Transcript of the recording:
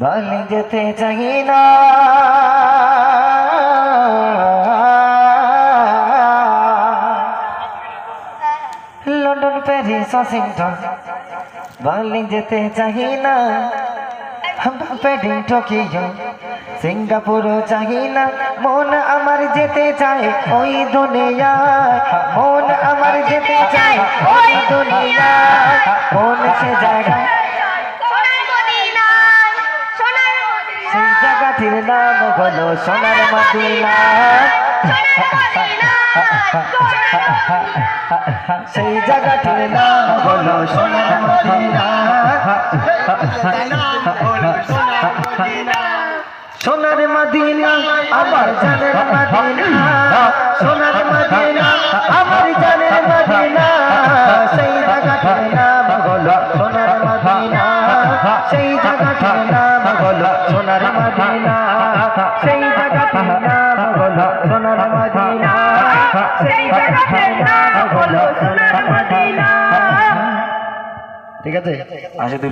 বালি যেতে চাই না। লন্ডন, প্যারিস, ওয়াশিংটন, বালি যেতে চাই না। পেডিং টোকিও সিঙ্গাপুর চাই না। মন আমার যেতে চায় ওই দুনিয়ায়। মন আমার যেতে চায় ওই দুনিয়ায়। কোন সে জায়গায় জায়গাটির নাম হলো সোনার মদিনা। সেই জায়গাটির নাম হলো সোনার মদিনা। সোনার মদিনা, আমার জানের মদিনা। সোনার মদিনা, আমার জানের মদিনা। সেই জায়গাটির নাম হলো সোনার মদিনা। সেই জায়গাটির নাম হলো সোনার মদিনা। সেই জায়গাটির নাম হলো সোনার মদিনা। সেই জায়গাটির নাম হলো সোনার মদিনা। ঠিক আছে? আসে তুই